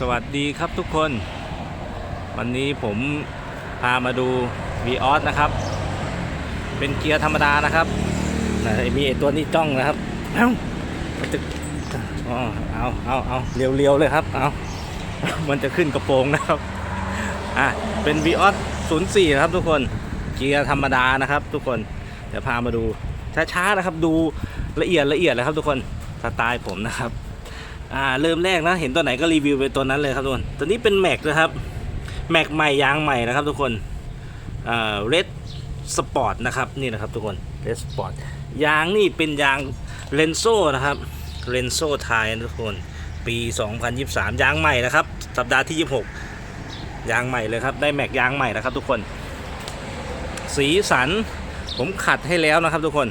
สวัสดีครับทุกคน วันนี้ผมพามาดู v ีออสนะครับ เป็นเกียร์ธรรมดานะครับมีไอตัวนี้จ้องนะครับ เอ้ามันจะอ๋อเอาเอาเอาเรียวๆเลยครับ เอามันจะขึ้นกระโปรงนะครับ อะ เป็น v ีออส04นะครับทุกคน เกียร์ธรรมดานะครับ ทุกคน เดี๋ยวพามาดูช้าๆนะครับ ดูละเอียดละเอียดเลยครับทุกคน สไตล์ผมนะครับ อ่าเริ่มแรกนะเห็นตัวไหนก็รีวิวไปตัวนั้นเลยครับทุกคนตัวนี้เป็นแม็กนะครับแม็กใหม่ยางใหม่นะครับทุกคนอ่าเรดสปอร์ตนะครับนี่นะครับทุกคนเรดสปอร์ตยางนี่เป็นยางเรนโซนะครับเรนโซไทยนะทุกคนปี 2023 ยางใหม่นะครับสัปดาห์ที่ 26 ยางใหม่เลยครับได้แม็กยางใหม่นะครับทุกคน สีสันผมขัดให้แล้วนะครับทุกคน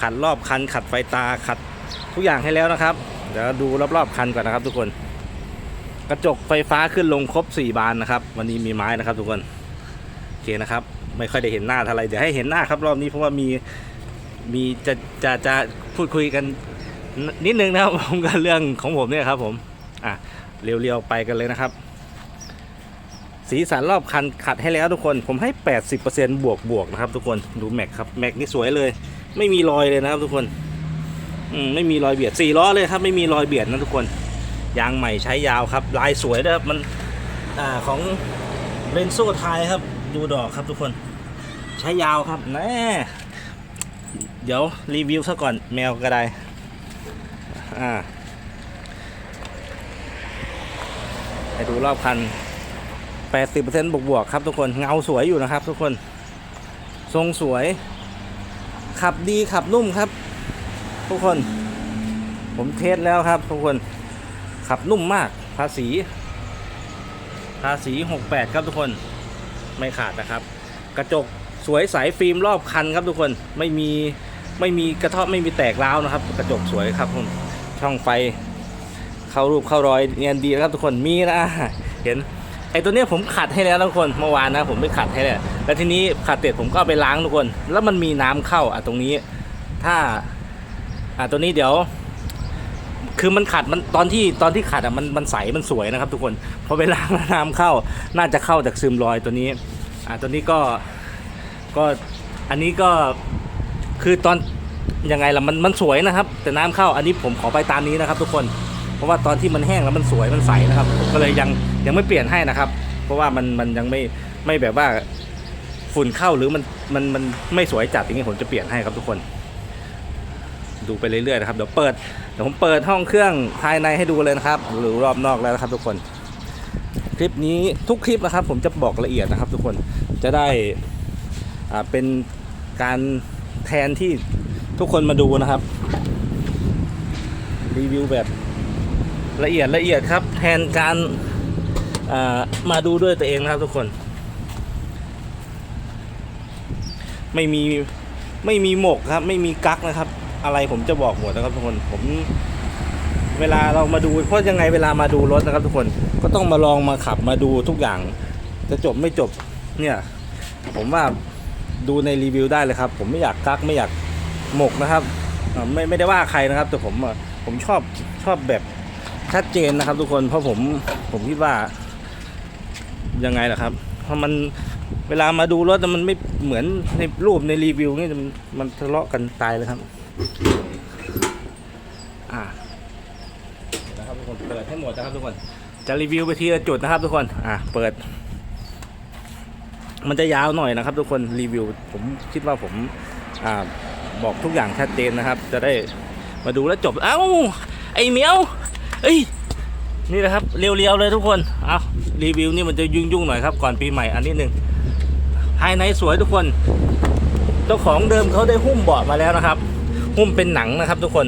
ขัดรอบคันขัดไฟตาขัดทุกอย่างให้แล้วนะครับ เดี๋ยวดูรอบๆคันก่อนนะครับทุกคน กระจกไฟฟ้าขึ้นลงครบ 4 บานนะครับ วันนี้มีไม้นะครับทุกคนโอเคนะครับ ไม่ค่อยได้เห็นหน้าเท่าไรเดี๋ยวให้เห็นหน้าครับรอบนี้เพราะว่ามีมีจะจะจะพูดคุยกันนิดนึงนะครับผมกับเรื่องของผมเนี่ยครับผมอะเรียวๆไปกันเลยนะครับ สีสันรอบคันขัดให้แล้วทุกคนผมให้ 80%บวกบวกนะครับทุกคนดูแม็กครับแม็กนี่สวยเลย ไม่มีรอยเลยนะครับทุกคน ไม่มีรอยเบียดสี่ล้อเลยครับไม่มีรอยเบียดนะทุกคนยางใหม่ใช้ยาวครับ ลายสวยด้วยครับมันอ่าของเรนโซไทยครับ ดูดอกครับทุกคน ใช้ยาวครับแน่เดี๋ยวรีวิวซะก่อนแมวก็ได้อ่าให้ดูรอบคัน 80%บวกบวกๆครับทุกคนเงาสวยอยู่นะครับทุกคน ทรงสวย ขับดีขับนุ่มครับ ทุกคน ผมเทสแล้วครับ ทุกคนขับนุ่มมากภาษี ภาษี 68 ครับทุกคนไม่ขาดนะครับ กระจกสวยใสฟิล์มรอบคันครับทุกคนไม่มีไม่มีกระเทาะไม่มีแตกร้าวนะครับ กระจกสวยครับผมช่องไฟเข้ารูปเข้ารอยเนียนดีนะครับทุกคนมีนะเห็นไอตัวเนี้ยผมขัดให้แล้วทุกคนเมื่อวานนะผมไม่ขัดให้เลยแล้วทีนี้ขัดเสร็จผมก็เอาไปล้างทุกคน แล้วมันมีน้ำเข้าอะตรงนี้ ถ้า อ่าตัวนี้เดี๋ยวคือมันขัดมันตอนที่ตอนที่ขัดอะมันมันใสมันสวยนะครับ ทุกคนพอไปล้างแล้วน้ำเข้า น่าจะเข้าจากซึมรอยตัวนี้อ่าตัวนี้ก็ก็อันนี้ก็คือตอนยังไงล่ะมันมันสวยนะครับ แต่น้ำเข้าอันนี้ผมขอไปตามนี้นะครับ ทุกคนเพราะว่าตอนที่มันแห้งแล้วมันสวยมันใสนะครับผมก็เลยยังยังไม่เปลี่ยนให้นะครับ เพราะว่ามันมันยังไม่ไม่แบบว่าฝุ่นเข้าหรือมันมันมันไม่สวยจัดอย่างนี้ผมจะเปลี่ยนให้ครับทุกคน ดูไปเรื่อยๆนะครับเดี๋ยวเปิดเดี๋ยวผมเปิดห้องเครื่องภายในให้ดูเลยนะครับ หรือรอบนอกแล้วนะครับทุกคน คลิปนี้ทุกคลิปนะครับ ผมจะบอกละเอียดนะครับ ทุกคนจะได้อ่าเป็นการแทนที่ทุกคนมาดูนะครับ รีวิวแบบละเอียดละเอียดครับ แทนการมาดูด้วยตัวเองนะครับทุกคน ไม่มีไม่มีหมกครับ ไม่มีกักนะครับ อะไรผมจะบอกหมดนะครับทุกคนผมเวลาเรามาดูเพราะยังไงเวลามาดูรถนะครับทุกคนก็ต้องมาลองมาขับมาดูทุกอย่าง จะจบไม่จบเนี่ย ผมว่าดูในรีวิวได้เลยครับ ผมไม่อยากกักไม่อยากหมกนะครับไม่ไม่ได้ว่าใครนะครับ แต่ผมผมชอบชอบแบบชัดเจนนะครับ ทุกคนเพราะผมผมคิดว่ายังไงล่ะครับ เพราะมันเวลามาดูรถน่มันไม่เหมือนในรูปในรีวิวนี่มันทะเลาะกันตายเลยครับ อ่าเดี๋ยวนะครับทุกคนเปิดให้หมดนะครับทุกคน จะรีวิวไปทีละจุดนะครับทุกคน อ่าเปิด มันจะยาวหน่อยนะครับ ทุกคนรีวิว ผมคิดว่าผม อ่า บอกทุกอย่างชัดเจนนะครับ จะได้มาดูแล้วจบ เอ้า ไอเหมียวเอ้ยนี่นะครับเรียวๆเลยทุกคนเอารีวิวนี่มันจะยุ่งๆหน่อยครับ ก่อนปีใหม่อันนี้หนึ่งภายในสวยทุกคน เจ้าของเดิมเขาได้หุ้มเบาะมาแล้วนะครับ หุ้มเป็นหนังนะครับทุกคน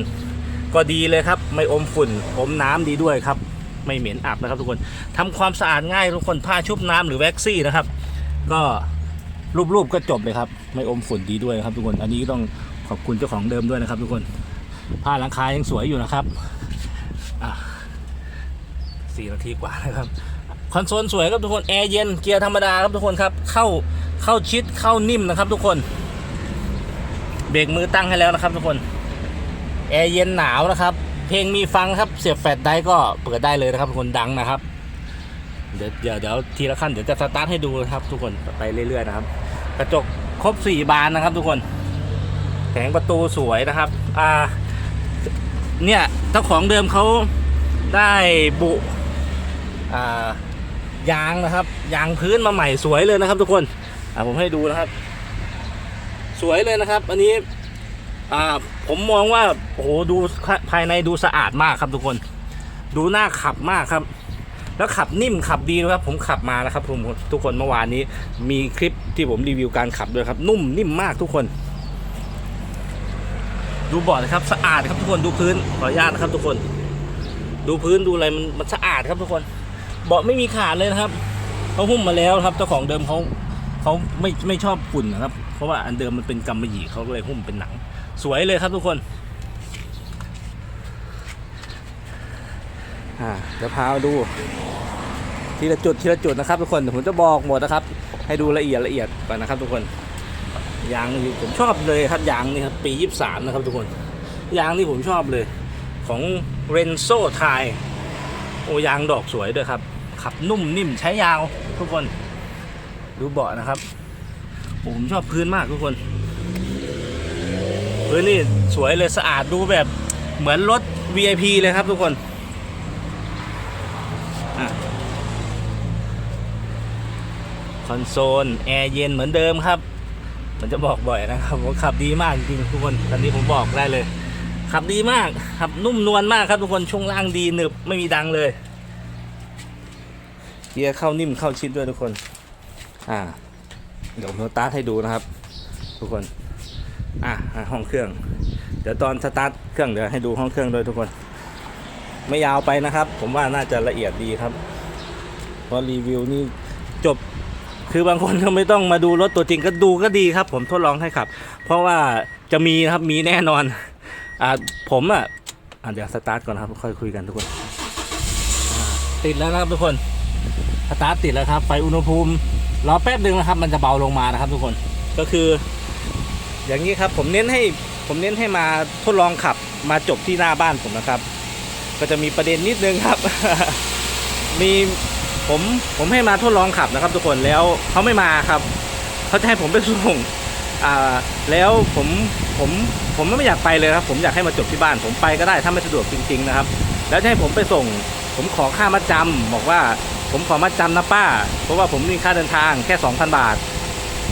ก็ดีเลยครับ ไม่อมฝุ่นอมน้ำดีด้วยครับ ไม่เหม็นอับนะครับทุกคนทำความสะอาดง่ายทุกคนผ้าชุบน้ำหรือแว็กซี่นะครับ ก็รูปๆก็จบเลยครับ ไม่อมฝุ่นดีด้วยครับทุกคน อันนี้ต้องขอบคุณเจ้าของเดิมด้วยนะครับ ทุกคน ผ้าหลังคายังสวยอยู่นะครับอะสี่นาทีกว่านะครับ คอนโซลสวยครับทุกคน แอร์เย็น เกียร์ธรรมดาครับทุกคนครับ เข้าเข้าชิดเข้านิ่มนะครับทุกคน เบรกมือตั้งให้แล้วนะครับทุกคนแอร์เย็นหนาวนะครับ เพลงมีฟังครับเสียบแฟลชได้ก็เปิดได้เลยนะครับทุกคนดังนะครับ เดี๋ยวเดี๋ยวเดี๋ยวทีละขั้นเดี๋ยวจะสตาร์ทให้ดูนะครับ ทุกคนไปเรื่อยๆนะครับ กระจกครบสี่บานนะครับ ทุกคนแผงประตูสวยนะครับ อ่า เนี่ยเจ้าของเดิมเขาได้บุอ่ายางนะครับ ยางพื้นมาใหม่สวยเลยนะครับ ทุกคน อ่าผมให้ดูนะครับ สวยเลยนะครับ อันนี้อ่าผมมองว่าโอ้โหดูภายในดูสะอาดมากครับทุกคน ดูน่าขับมากครับ แล้วขับนิ่มขับดีนะครับ ผมขับมานะครับผมทุกคนเมื่อวานนี้ มีคลิปที่ผมรีวิวการขับด้วยครับ นุ่มนิ่มมากทุกคน ดูเบาะนะครับสะอาดครับทุกคนดูพื้นขออนุญาตนะครับ ทุกคน ดูพื้นดูอะไรมันมันสะอาดครับทุกคนเบาะไม่มีขาดเลยนะครับเขาหุ้มมาแล้วครับเจ้าของเดิมเขาเขาไม่ไม่ชอบฝุ่นนะครับ ราะว่าอันเดิมมันเป็นกำมะหยี่เขาก็เลยหุ้มเป็นหนัง สวยเลยครับทุกคนเดี๋ยวพาดู ทีละจุดทีละจุดนะครับทุกคนผมจะบอกหมดนะครับ ให้ดูละเอียดละเอียดก่อนนะครับ ทุกคนยางนี่ผมชอบเลยครับยางนี่ครับปียี่สามนะครับทุกคนยางนี่ผมชอบเลย ของเรนโซไทยโอยางดอกสวยด้วยครับ ขับนุ่มนิ่มใช้ยาวทุกคน ดูเบาะนะครับ ผมชอบพื้นมากทุกคน พื้นนี่สวยเลยสะอาดดูแบบเหมือนรถ VIP เลยครับทุกคนอคอนโซลแอร์เย็นเหมือนเดิมครับมันจะบอกบ่อยนะครับว่าขับดีมากจริงๆทุกคนตอนนี้ผมบอกได้เลย ขับดีมากขับนุ่มนวลมากครับทุกคนช่วงล่างดีหนึบไม่มีดังเลยเกียร์เข้านิ่มเข้าชิดด้วยทุกคน อ่า เดี๋ยวผมสตาร์ทให้ดูนะครับ ทุกคน อะห้องเครื่อง เดี๋ยวตอนสตาร์ทเครื่องเดี๋ยวให้ดูห้องเครื่องด้วยทุกคน ไม่ยาวไปนะครับ ผมว่าน่าจะละเอียดดีครับ เพราะรีวิวนี่จบ คือบางคนก็ไม่ต้องมาดูรถตัวจริงก็ดูก็ดีครับ ผมทดลองให้ขับ เพราะว่าจะมีครับมีแน่นอน อ่าผมอะอะเดี๋ยวสตาร์ทก่อนครับค่อยคุยกันทุกคน ติดแล้วนะครับทุกคนสตาร์ทติดแล้วครับ ไฟอุณหภูมิ รอแป๊บหนึ่งนะครับ มันจะเบาลงมานะครับ ทุกคนก็คือ อย่างนี้ครับ ผมเน้นให้ผมเน้นให้มาทดลองขับมาจบที่หน้าบ้านผมนะครับ ก็จะมีประเด็นนิดนึงครับ มีผมผมให้มาทดลองขับนะครับ ทุกคนแล้วเขาไม่มาครับเขาจะให้ผมไปส่งอ่าแล้วผมผมผมไม่อยากไปเลยครับ ผมอยากให้มาจบที่บ้าน ผมไปก็ได้ถ้าไม่สะดวกจริง ๆ นะครับ แล้วให้ผมไปส่ง ผมขอค่ามัดจำบอกว่า ผมขอมัดจำนะป้า เพราะว่าผมมีค่าเดินทางแค่2,000บาท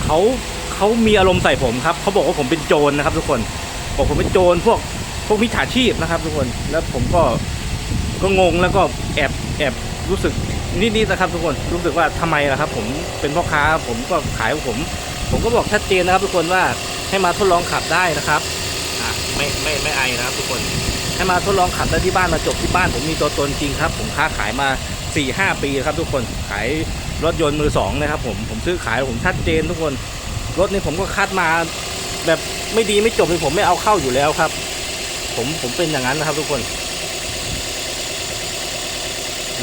เขาเขามีอารมณ์ใส่ผมครับเขาบอกว่าผมเป็นโจรนะครับ ทุกคนบอกผมเป็นโจรพวกพวกมิจฉาชีพนะครับ ทุกคนแล้วผมก็ก็งงแล้วก็แอบแอบรู้สึกนิดๆนะครับ ทุกคนรู้สึกว่าทำไมล่ะครับ ผมเป็นพ่อค้าผมก็ขายของผม ผมก็บอกชัดเจนนะครับ ทุกคนว่าให้มาทดลองขับได้นะครับอะไม่ไม่ไม่ไอนะครับ ทุกคนให้มาทดลองขับได้ที่บ้านมาจบที่บ้าน ผมมีตัวตนจริงครับ ผมค้าขายมา 4ี่ห้าปีครับทุกคนขายรถยนต์มือสองนะครับผมผมซื้อขายผมชัดเจนทุกคนรถนี่ผมก็คัดมาแบบไม่ดีไม่จบเลยผมไม่เอาเข้าอยู่แล้วครับ ผมผมเป็นอย่างนั้นนะครับทุกคน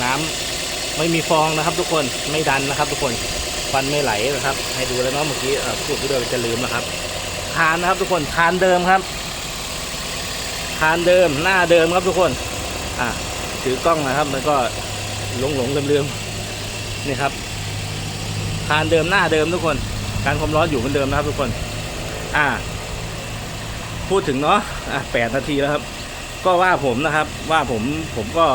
น้ำไม่มีฟองนะครับ ทุกคนไม่ดันนะครับ ทุกคนฟันไม่ไหลนะครับ ให้ดูแล้วเนาะเมื่อกี้พูดไปด้วยจะลืมนะครับคานนะครับ ทุกคนคานเดิมครับคานเดิมหน้าเดิมครับทุกคน อะถือกล้องนะครับ มันก็ หลงหลงลืมลืมๆนี่ครับคานเดิมหน้าเดิมทุกคน การความร้อนอยู่เหมือนเดิมนะครับทุกคน อ่า พูดถึงเนาะอะแปดนาทีแล้วครับ ก็ว่าผมนะครับ ว่าผมผมก็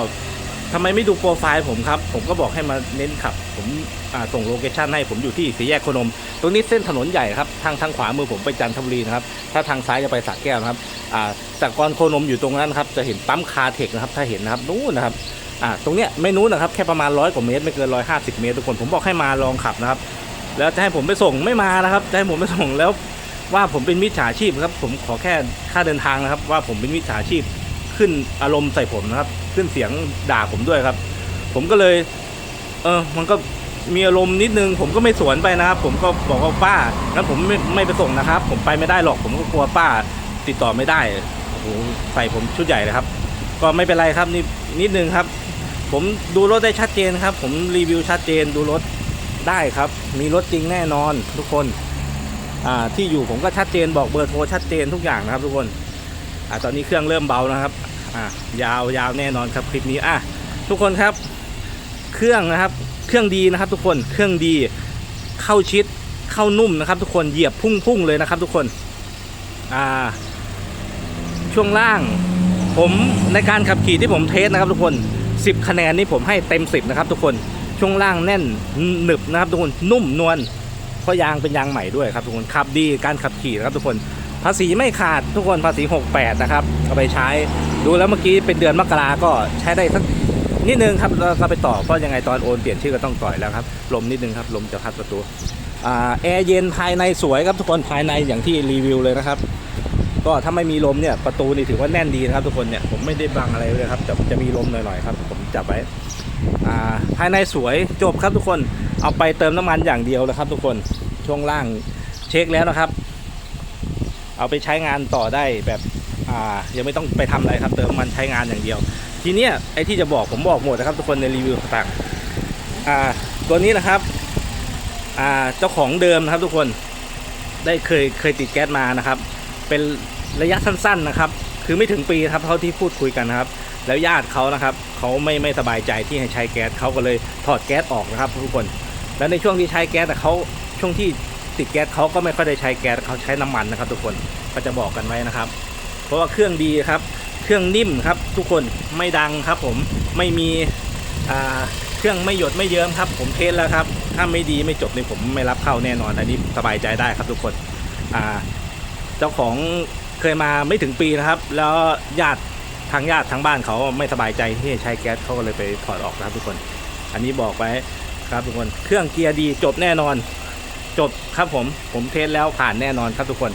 ทำไมไม่ดูโปรไฟล์ผมครับ ผมก็บอกให้มาเน้นขับ ผมอ่าส่งโลเคชันให้ผมอยู่ที่สี่แยกโคนม ตรงนี้เส้นถนนใหญ่ครับ ทางทางขวามือผมไปจันทบุรีนะครับ ถ้าทางซ้ายจะไปสระแก้วนะครับอ่าจากกรโคนมอยู่ตรงนั้นครับ จะเห็นปั๊มคาเทคนะครับ ถ้าเห็นนะครับ นู้นนะครับ อ่าตรงเนี้ยไม่นู้นนะครับแค่ประมาณร้อยกว่าเมตรไม่เกินร้อยห้าสิบเมตรทุกคนผมบอกให้มาลองขับนะครับ แล้วจะให้ผมไปส่งไม่มานะครับจะให้ผมไปส่งแล้วว่าผมเป็นมิจฉาชีพครับผมขอแค่ค่าเดินทางนะครับ ว่าผมเป็นมิจฉาชีพขึ้นอารมณ์ใส่ผมนะครับ ขึ้นเสียงด่าผมด้วยครับ ผมก็เลย เออมันก็มีอารมณ์นิดนึง ผมก็ไม่สวนไปนะครับ ผมก็บอกว่าป้างั้นผมไม่ไม่ไปส่งนะครับ ผมไปไม่ได้หรอกผมก็กลัวป้าติดต่อไม่ได้โอ้โหใส่ผมชุดใหญ่เลยครับ ก็ไม่เป็นไรครับนี่นิดนึงครับ ผมดูรถได้ชัดเจนครับ ผมรีวิวชัดเจนดูรถได้ครับ มีรถจริงแน่นอนทุกคนอ่าที่อยู่ผมก็ชัดเจนบอกเบอร์โทรชัดเจนทุกอย่างนะครับ ทุกคนอ่าตอนนี้เครื่องเริ่มเบานะครับอ่ายาวยาวแน่นอนครับคลิปนี้อะทุกคนครับ เครื่องนะครับ เครื่องดีนะครับ ทุกคนเครื่องดีเข้าชิดเข้านุ่มนะครับ ทุกคนเหยียบพุ่งๆเลยนะครับ ทุกคนอ่าช่วงล่าง ผมในการขับขี่ที่ผมเทสนะครับ ทุกคน 10 คะแนนนี่ผมให้เต็ม 10 นะครับ ทุกคนช่วงล่างแน่นหนึบนะครับ ทุกคนนุ่มนวลเพราะยางเป็นยางใหม่ด้วยครับทุกคนขับดีการขับขี่นะครับทุกคนภาษีไม่ขาดทุกคนภาษี 68 นะครับเอาไปใช้ดูแล้วเมื่อกี้เป็นเดือนมกราก็ใช้ได้สักนิดนึงครับเราเราไปต่อเพราะยังไงตอนโอนเปลี่ยนชื่อก็ต้องต่อยแล้วครับลมนิดนึงครับลมจะพัดประตูแอร์เย็นภายในสวยครับทุกคนภายในอย่างที่รีวิวเลยนะครับ ก็ถ้าไม่มีลมเนี่ยประตูนี่ถือว่าแน่นดีนะครับทุกคนเนี่ยผมไม่ได้บังอะไรเลยครับจะจะมีลมหน่อยๆครับ ผมจับไว้อ่าภายในสวยจบครับทุกคนเอาไปเติมน้ำมันอย่างเดียวนะครับ ทุกคนช่วงล่างเช็คแล้วนะครับ เอาไปใช้งานต่อได้แบบอ่ายังไม่ต้องไปทำอะไรครับ เติมมันใช้งานอย่างเดียว ทีเนี้ยไอ้ที่จะบอกผมบอกหมดนะครับ ทุกคนในรีวิวต่างๆอ่าตัวนี้นะครับอ่าเจ้าของเดิมนะครับ ทุกคนได้เคยเคยติดแก๊สมานะครับ เป็น ระยะสั้นๆนะครับ คือไม่ถึงปีครับเท่าที่พูดคุยกันนะครับ แล้วญาติเขานะครับเขาไม่ไม่สบายใจที่ให้ใช้แก๊สเขาก็เลยถอดแก๊สออกนะครับทุกคน แล้วในช่วงที่ใช้แก๊สแต่เขาช่วงที่ติดแก๊สเขาก็ไม่ค่อยได้ใช้แก๊สเขาใช้น้ำมันนะครับ ทุกคนก็จะบอกกันไว้นะครับ เพราะว่าเครื่องดีครับ เครื่องนิ่มครับ ทุกคนไม่ดังครับ ผมไม่มีเครื่องไม่หยดไม่เยิ้มครับ ผมเทสแล้วครับถ้าไม่ดีไม่จบนี่ผมไม่รับเข้าแน่นอนอันนี้สบายใจได้ครับทุกคนเจ้าของ เคยมาไม่ถึงปีนะครับ แล้วญาติทางญาติทางบ้านเขาไม่สบายใจที่ใช้แก๊สเขาก็เลยไปถอดออกนะครับทุกคน อันนี้บอกไว้ครับทุกคนเครื่องเกียร์ดีจบแน่นอน จบครับผมผมเทสแล้วผ่านแน่นอนครับทุกคน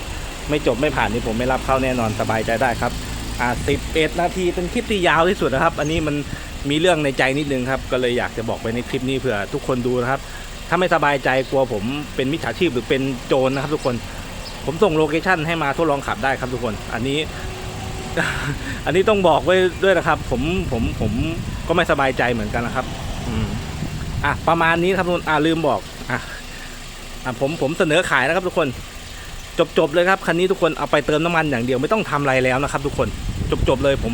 ไม่จบไม่ผ่านนี่ผมไม่รับเข้าแน่นอนสบายใจได้ครับอ่าสิบเอ็ดนาทีเป็นคลิปที่ยาวที่สุดนะครับ อันนี้มันมีเรื่องในใจนิดนึงครับก็เลยอยากจะบอกไปในคลิปนี้เผื่อทุกคนดูนะครับ ถ้าไม่สบายใจกลัวผมเป็นมิจฉาชีพหรือเป็นโจรนะครับทุกคน ผมส่งโลเคชันให้มาทดลองขับได้ครับทุกคน อันนี้ อันนี้ต้องบอกไว้ด้วยนะครับ ผมผมผมก็ไม่สบายใจเหมือนกันนะครับ อืมอะประมาณนี้ครับทุกคนอะลืมบอกอะอะผมผมเสนอขายนะครับ ทุกคน จบจบเลยครับคันนี้ทุกคนเอาไปเติมน้ำมันอย่างเดียวไม่ต้องทำอะไรแล้วนะครับ ทุกคนจบจบเลย ผม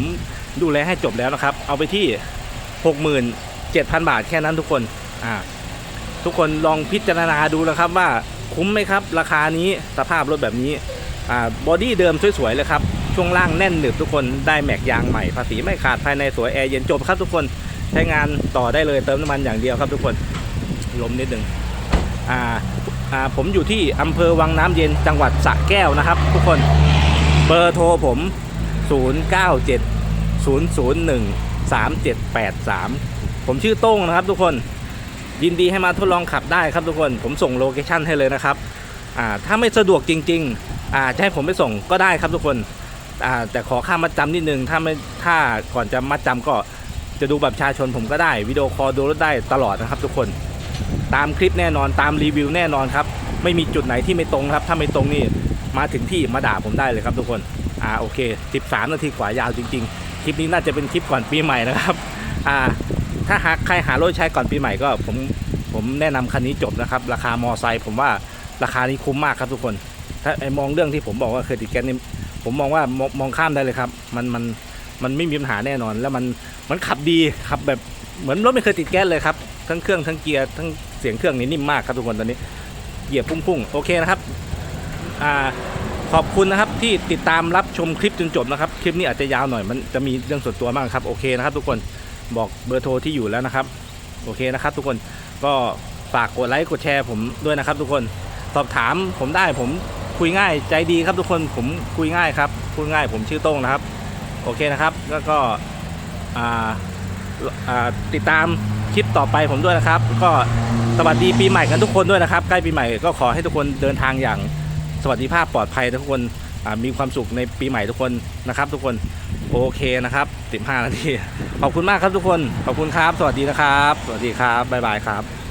ดูแลให้จบแล้วนะครับ เอาไปที่หกหมื่นเจ็ดพันบาทแค่นั้นทุกคน อ่า ทุกคนลองพิจารณาดูนะครับว่า คุ้มไหมครับ ราคานี้สภาพรถแบบนี้บอดี้เดิมสวยๆเลยครับ ช่วงล่างแน่นหนึบทุกคนได้แม็กยางใหม่ภาษีไม่ขาดภายในสวยแอร์เย็นจบครับทุกคนใช้งานต่อได้เลยเติมน้ำมันอย่างเดียวครับทุกคนลมนิดหนึ่งอ่าอ่าผมอยู่ที่อำเภอวังน้ำเย็นจังหวัดสระแก้วนะครับ ทุกคนเบอร์โทรผม 097 001 3783 ผมชื่อโต้งนะครับทุกคน ยินดีให้มาทดลองขับได้ครับทุกคน ผมส่งโลเคชั่นให้เลยนะครับอ่าถ้าไม่สะดวกจริงๆอ่าจะให้ผมไปส่งก็ได้ครับทุกคนอ่าแต่ขอค่ามัดจำนิดนึงถ้าไม่ถ้าก่อนจะมัดจำก็จะดูแบัตรประชาชนผมก็ได้วิดีโอคอลดูรถได้ตลอดนะครับ ทุกคนตามคลิปแน่นอนตามรีวิวแน่นอนครับไม่มีจุดไหนที่ไม่ตรงครับ ถ้าไม่ตรงนี่มาถึงที่มาด่าผมได้เลยครับทุกคนอ่าโอเค 13 นาทีกว่ายาวจริง ๆ คลิปนี้น่าจะเป็นคลิปก่อนปีใหม่นะครับอ่า ถ้าหากใครหารถใช้ก่อนปีใหม่ก็ผมผมแนะนำคันนี้จบนะครับ ราคามอไซค์ผมว่าราคานี้คุ้มมากครับทุกคน ถ้าไอ้มองเรื่องที่ผมบอกว่าเคยติดแก๊สนี่ผมมองว่ามองมองข้ามได้เลยครับ มันมันมันไม่มีปัญหาแน่นอน แล้วมันมันขับดีขับแบบเหมือนรถไม่เคยติดแก๊สเลยครับทั้งเครื่องทั้งเกียร์ทั้งเสียงเครื่องนี่นิ่มมากครับทุกคนตอนนี้เหยียบพุ่งๆโอเคนะครับอ่าขอบคุณนะครับที่ติดตามรับชมคลิปจนจบนะครับ คลิปนี้อาจจะยาวหน่อยมันจะมีเรื่องส่วนตัวมากครับโอเคนะครับทุกคน บอกเบอร์โทรที่อยู่แล้วนะครับ โอเคนะครับ ทุกคนก็ฝากกดไลค์กดแชร์ผมด้วยนะครับ ทุกคนสอบถามผมได้ผมคุยง่ายใจดีครับทุกคนผมคุยง่ายครับคุยง่ายผมชื่อโต้งนะครับ โอเคนะครับแล้วก็ติดตามคลิปต่อไปผมด้วยนะครับ ก็สวัสดีปีใหม่กันทุกคนด้วยนะครับ ใกล้ปีใหม่ก็ขอให้ทุกคนเดินทางอย่างสวัสดิภาพปลอดภัยทุกคนมีความสุขในปีใหม่ทุกคนนะครับ ทุกคนโอเคนะครับ 15 นาที ขอบคุณมากครับทุกคน ขอบคุณครับ สวัสดีนะครับ สวัสดีครับ บ๊ายบายครับ